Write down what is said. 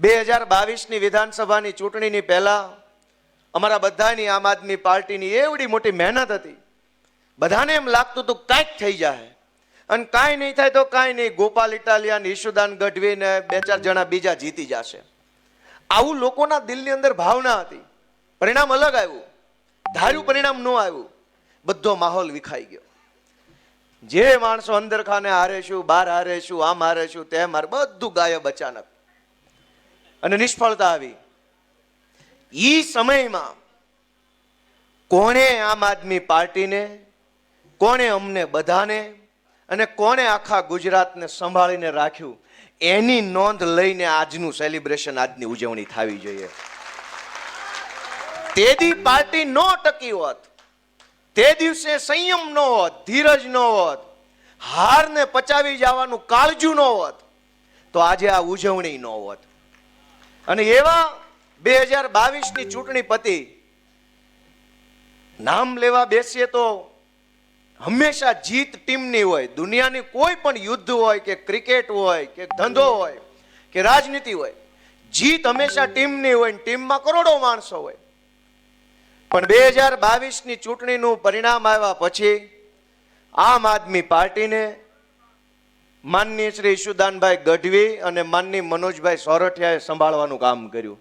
બે હજાર બાવીસની વિધાનસભાની ચૂંટણીની પહેલાં અમારા બધાની આમ આદમી પાર્ટીની એવડી મોટી મહેનત હતી. બધાને એમ લાગતું હતું કાંઈક થઈ જાય અને કાંઈ નહીં થાય તો કાંઈ નહીં. ગોપાલ ઇટાલિયન ઈશુદાન ગઢવીને બે ચાર જણા બીજા જીતી જશે. આવું લોકોના દિલની અંદર ભાવના હતી. પરિણામ અલગ આવ્યું. ધાર્યું પરિણામ ન આવ્યું. બધો માહોલ વિખાઈ ગયો. જે માણસો અંદર ખાને હારેશું, બહાર હારેશું, આમ હારેશું, તેમ હારે, બધું ગાયબ અચાનક. અને નિષ્ફળતા આવી. ઈ સમયમાં કોણે આમ આદમી પાર્ટીને, કોણે અમને બધાને અને કોણે આખા ગુજરાતને સંભાળીને રાખ્યું, એની નોંધ લઈને આજનું સેલિબ્રેશન આજની ઉજવણી થવી જોઈએ. તેદી પાર્ટી નો ટકી હોત, તે દિવસે સંયમ નો હોત, ધીરજ નો હોત, હારને પચાવી જવાનું કાળજું ન હોત, તો આજે આ ઉજવણી ન હોત. અને એવા બે હજાર બાવીસની ચૂંટણી પતિ નામ લેવા બેસીએ તો હંમેશા જીત ટીમની હોય, દુનિયાની કોઈ પણ યુદ્ધ હોય કે ક્રિકેટ હોય કે ધંધો હોય કે રાજનીતિ હોય, જીત હંમેશા ટીમની હોય ટીમમાં કરોડો માણસો હોય. પણ બે હજાર બાવીસની ચૂંટણીનું પરિણામ આવ્યા પછી આમ આદમી પાર્ટીને માનનીય શ્રી ઈશુદાનભાઈ ગઢવી અને માનની મનોજભાઈ સોરઠિયાએ સંભાળવાનું કામ કર્યું.